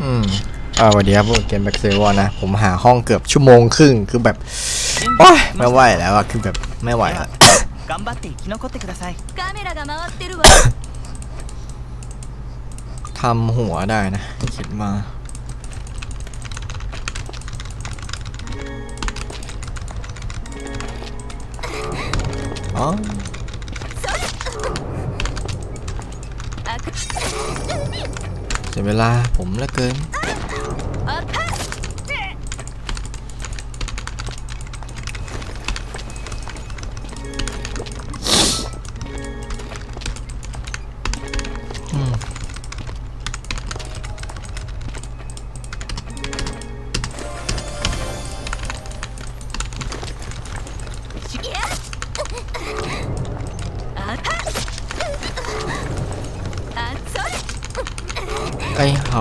อืมอ่าวันนี้ครับเกมแบ็กเซอร์นะผมหาห้องเกือบชั่วโมงครึ่งคือแบบโอ๊ยไม่ไหวแล้วอะคือแบบไม่ไหวล้วทำหัวได้นะคิดมาอ๋อ เสียเวลาผมเหลือเกิน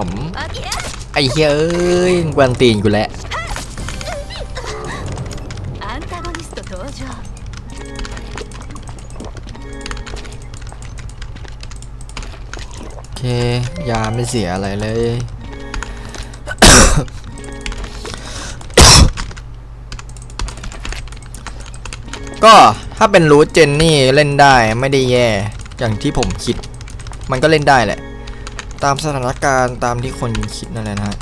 ม ไอ้เฮ้ยกวนตีนกูแล้วโอเค ยาไม่เสียอะไรเลยก็ถ้าเป็นรูทเจนนี่เล่นได้ไม่ได้แย่ อย่างที่ผมคิด มันก็เล่นได้แหละ ตามสถานการณ์ตามที่คนคิดนั่นแหละนะฮะ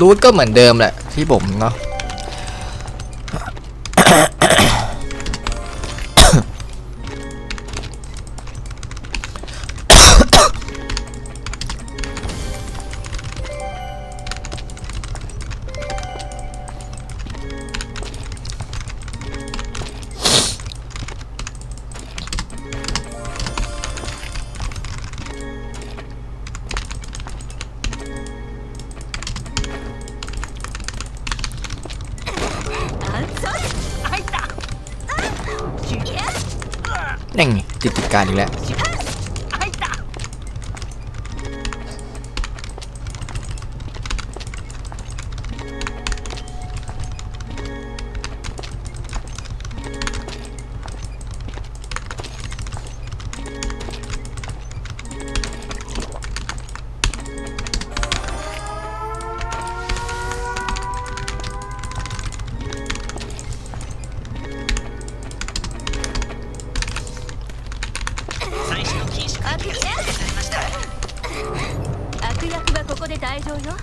รูทก็เหมือนเดิมแหละที่ผมเนาะ นั่งติดติดการอีกแล้ว で退場よ。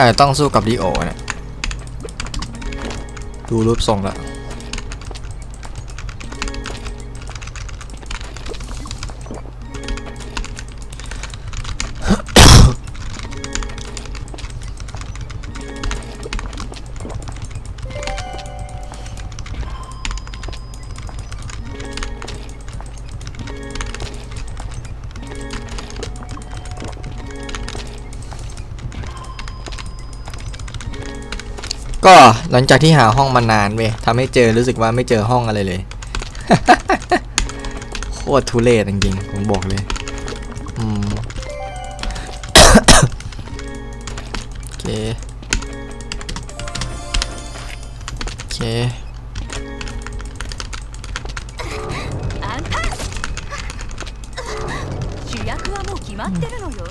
ออต้องสู้กับดีโอเนี่ยดูรูปทรงแล้ว ก็หลังจากที่หาห้องมานานเว้ยทำให้เจอรู้สึกว่าไม่เจอห้องอะไรเลย โคตรทุเรศจริงๆ ผมบอกเลย อืม เค โอเค あんた主役はもう決まってるのよ、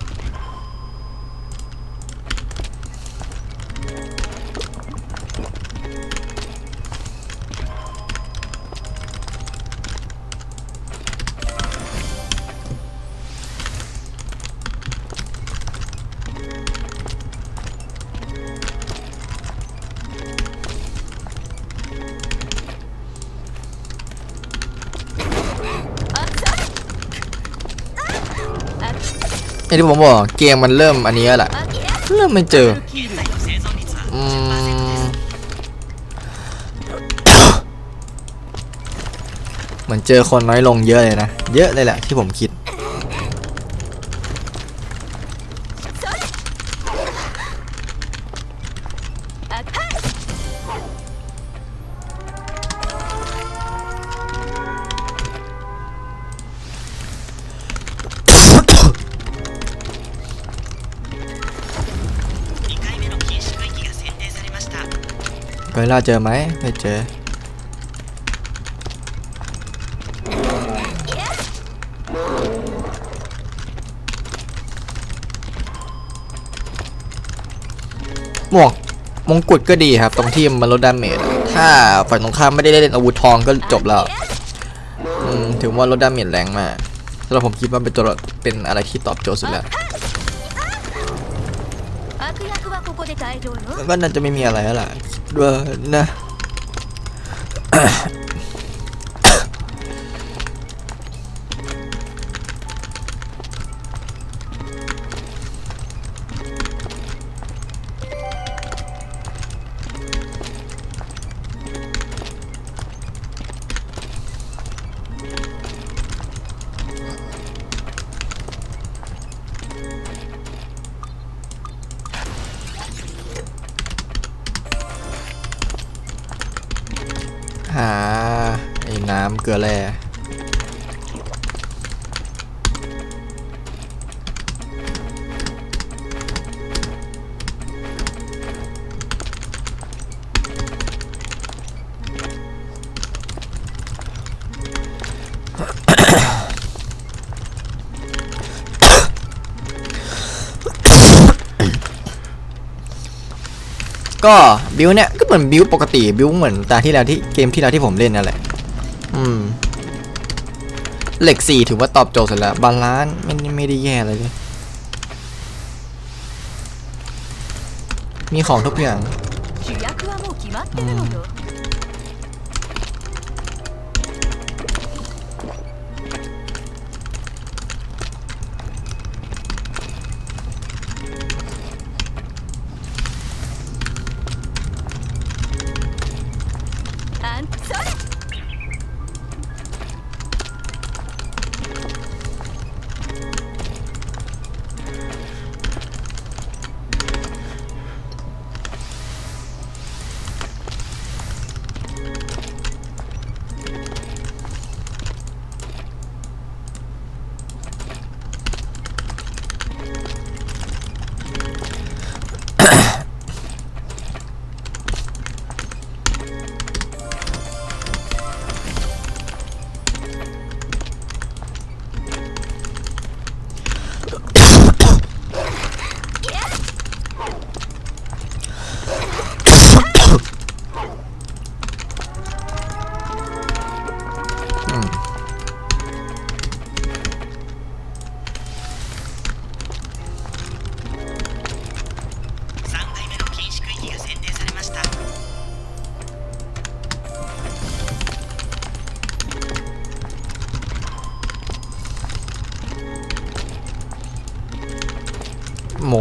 ที่ผมบอกเกมมันเริ่มอันนี้แหละเริ่มไม่เจอมเหมือนเจอคนน้อยลงเยอะเลยนะ เยอะเลยแหละที่ผมคิด ล่าเจอไหมไม่เจอ หมวกมงกุฎก็ดีครับ ตรงที่มันลดดาเมจถ้าฝ่ายตรงข้ามไม่ได้เล่นอาวุธทองก็จบแล้วถือว่าลดดาเมจแรงมากสำหรับผมคิดว่าเป็นตัวเป็นอะไรที่ตอบโจทย์สุดแล้วก็นั่นจะไม่มีอะไรแล้วล่ะ คิด ลือแร่ก็บิวเนี่ยก็เหมือนบิวปกติบิวเหมือนตาที่แล้วที่เกมที่แล้วที่ผมเล่นนั่นแหละ อืม เหล็กสี่ถือว่าตอบโจทย์สร็จแล้ว บาลานซ์ไม่ไม่ได้แย่เลยเลยมีของทุกอย่าง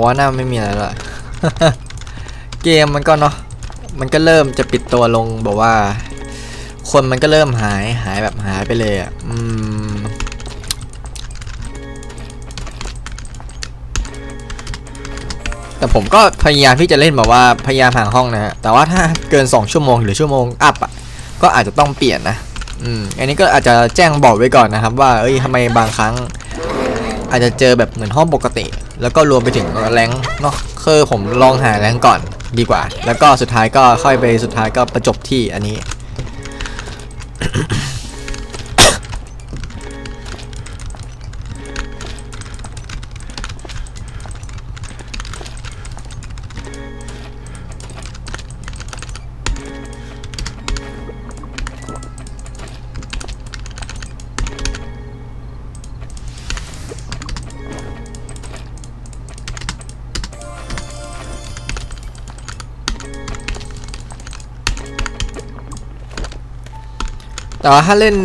ว่าหน่าไม่มีอะไรละเกมมันก็เนาะมันก็เริ่มจะปิดตัวลงบอกว่า คนมันก็เริ่มหายหายแบบหายไปเลยอะอืมแต่ผมก็พยายามที่จะเล่นแบบว่าพยายามห่างห้องนะฮะแต่ว่าถ้าเกิน 2 ชั่วโมงหรือชั่วโมงอัพอะก็อาจจะต้องเปลี่ยนนะอืมอันนี้ก็อาจจะแจ้งบอกไว้ก่อนนะครับ ว่าเอ้ยทำไมบางครั้ง อาจจะเจอแบบเหมือนห้องปกติ แล้วก็รวมไปถึงแรงเนาะคือผมลองหาแรงก่อนดีกว่า แล้วก็สุดท้ายก็ค่อยไปสุดท้ายก็ประจบที่อันนี้ แต่ว่าถ้าเล่น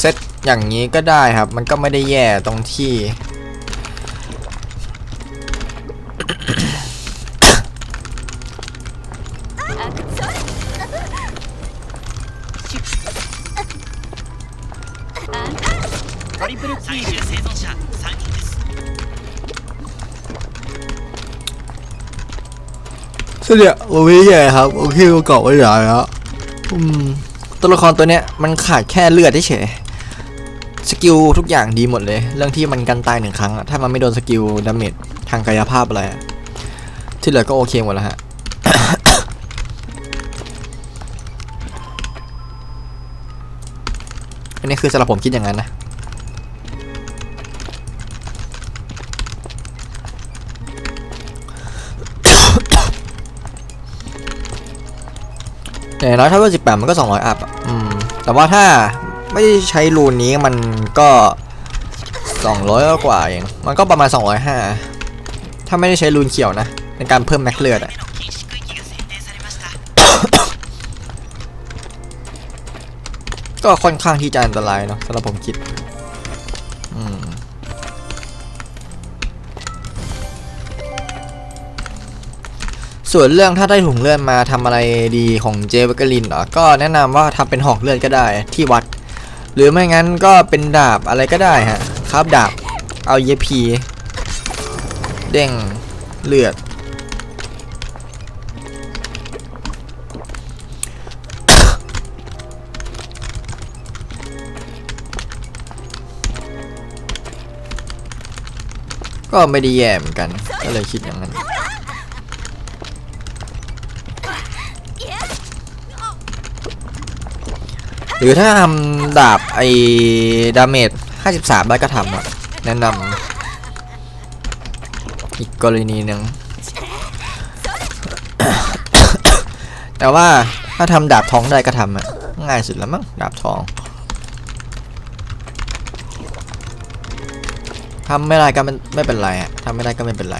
เซตอย่างนี้ก็ได้ครับ มันก็ไม่ได้แย่ตรงที่เสียเดี๋ยววันแย่ครับ โอเคก็เกาะไว้ใหญ่แล้วอืม ตัวละครตัวเนี้ยมันขาดแค่เลือดเฉยสกิลทุกอย่างดีหมดเลย เรื่องที่มันกันตายหนึ่งครั้งถ้ามันไม่โดนสกิลดาเมจทางกายภาพอะไรที่เหลือก็โอเคหมดแล้วฮะอันนี้คือสำหรับผมคิดอย่างนั้นนะ แต่ร้อยถ้าเวลสิบมันก็200ร้อยอัพอืม แต่ว่าถ้าไม่ใช้รูนนี้มันก็สองร้อยกว่าเอง มันก็ประมาณ205ถ้าไม่ได้ใช้รูนเขียวนะ ในการเพิ่มแม็กเลือดอะก็ค่อนข้างที่จะอันตรายเนาะสำหรับผมคิด ส่วนเรื่องถ้าได้ถุงเลือดมาทำอะไรดีของเจเวกลินเหรอก็แนะนำว่าทำเป็นหอกเลือดก็ได้ที่วัด หรือไม่งั้นก็เป็นดาบอะไรก็ได้ฮะครับดาบเอาเยพีเด้งเลือดก็ไม่ได้แย่เหมือนกัน ก็เลยคิดอย่างนั้น รือถ้าทำดาบไอ้ดาเมจ53 ได้ก็ทำอะแนะนำอีกกรณีหนึ่งแต่ว่าถ้าทำดาบทองได้ก็ทำอะง่ายสุดแล้วมั้งดาบทองทำไม่ได้ก็ไม่ไม่เป็นไรอะทำไม่ได้ก็ไม่เป็นไร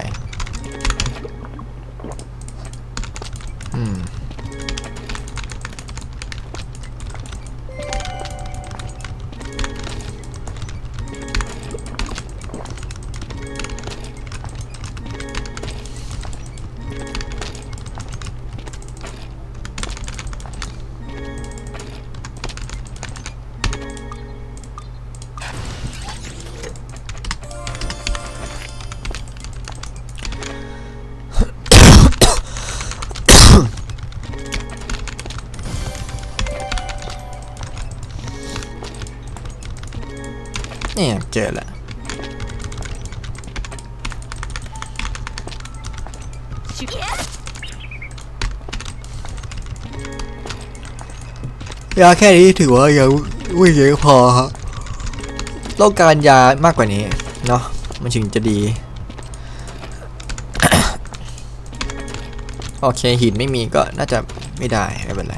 อืม นี่เจอแล้วยาแค่นี้ถือว่ายังไม่เยอะพอครับต้องการยามากกว่านี้เนาะมันถึงจะดี โอเคหินไม่มีก็น่าจะไม่ได้ไม่เป็นไร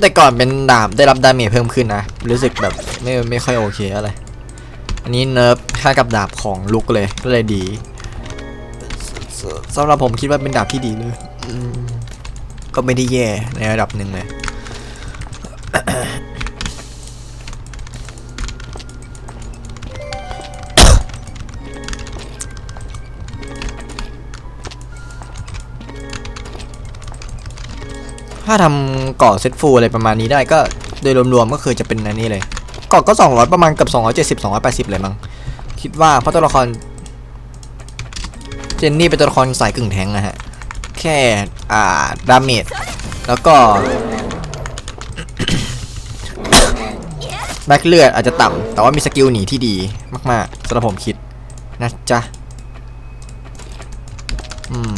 แต่ก่อนเป็นดาบได้รับดาเมจเพิ่มขึ้นนะ รู้สึกแบบไม่ไม่ค่อยโอเคอะไร อันนี้เนิร์ฟค่ากับดาบของลุกเลยก็เลยดีสำหรับผมคิดว่าเป็นดาบที่ดีเลยก็ไม่ได้แย่ในระดับหนึ่งเลย ถ้าทำเกาะเซตฟูลอะไรประมาณนี้ได้ก็โดยรวมๆก็คือจะเป็นอันนี้เลยเกาะก็ 200 ประมาณเกับ 270 280 เลยมั้งคิดว่าเพราะตัวละคร เจนนี่เป็นตัวละครสายกึ่งแทงนะฮะ แค่ อ่า ดาเมจแล้วก็แบ็คเลือดอาจจะต่ำแต่ว่ามีสกิลหนีที่ดีมากๆสำหรับผมคิด นะจ๊ะ อืม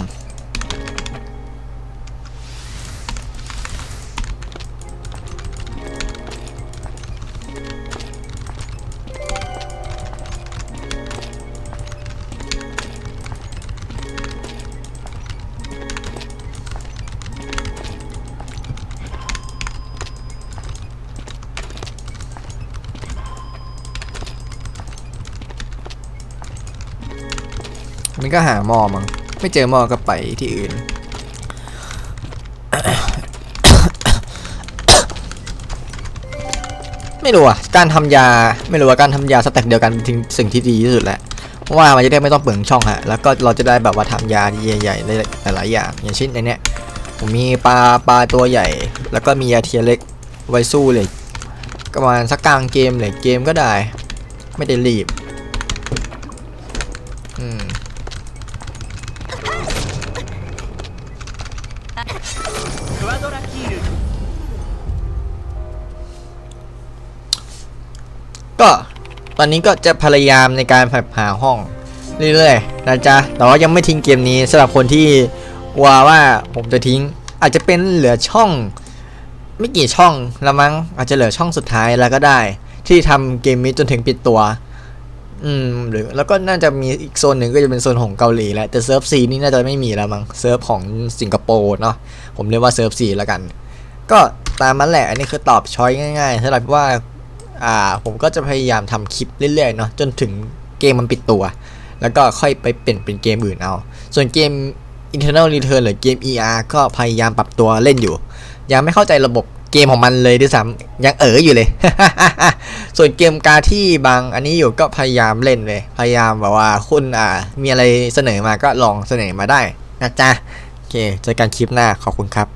มันก็หาหมอมั้งไม่เจอหมอก็ไปที่อื่น ไม่รู้อะ การทำยาไม่รู้ว่าการทำยาสแต็กเดียวกันเป็นสิ่งที่ดีที่สุดแหละเพราะว่ามันจะได้ไม่ต้องเปลืองช่องฮะ แล้วก็เราจะได้แบบว่าทำยาใหญ่ๆได้หลายๆอย่าง อย่างเช่นในเนี้ยผมมีปลาปลาตัวใหญ่ แล้วก็มียาเทียเล็กไว้สู้เลยประมาณสักกลางเกมเลยเกมก็ได้ ไม่ได้รีบ อืม クワドラキール ก็ตอนนี้ก็จะพยายามในการหาห้องเรื่อยๆนะจ๊ะ แต่ว่ายังไม่ทิ้งเกมนี้สำหรับคนที่กลัวว่าผมจะทิ้ง อาจจะเป็นเหลือช่อง ไม่กี่ช่องละมั้งอาจจะเหลือช่องสุดท้ายแล้วก็ได้ ที่ทำเกมนี้จนถึงปิดตัว อืมหรือแล้วก็น่าจะมีอีกโซนหนึ่งก็จะเป็นโซนของเกาหลีแหละแต่เซิร์ฟซีนี่น่าจะไม่มีแล้วมั้งเซิร์ฟของสิงคโปร์เนาะผมเรียกว่าเซิร์ฟซีแล้วกัน ก็ตามนั้นแหละ อันนี้คือตอบช้อยง่ายๆสำหรับว่า อ่า ผมก็จะพยายามทำคลิปเรื่อยๆเนาะจนถึงเกมมันปิดตัว แล้วก็ค่อยไปเปลี่ยนเป็นเกมอื่นเอา ส่วนเกม Internal Return หรือเกม ER ก็พยายามปรับตัวเล่นอยู่ ยังไม่เข้าใจระบบ เกมของมันเลยด้วยซ้ำยังเอ๋ออยู่เลย ส่วนเกมกาที่บางอันนี้อยู่ก็พยายามเล่นเลย พยายามแบบว่าคุณอ่า มีอะไรเสนอมาก็ลองเสนอมาได้นะจ๊ะ โอเค เจอกันคลิปหน้าขอบคุณครับ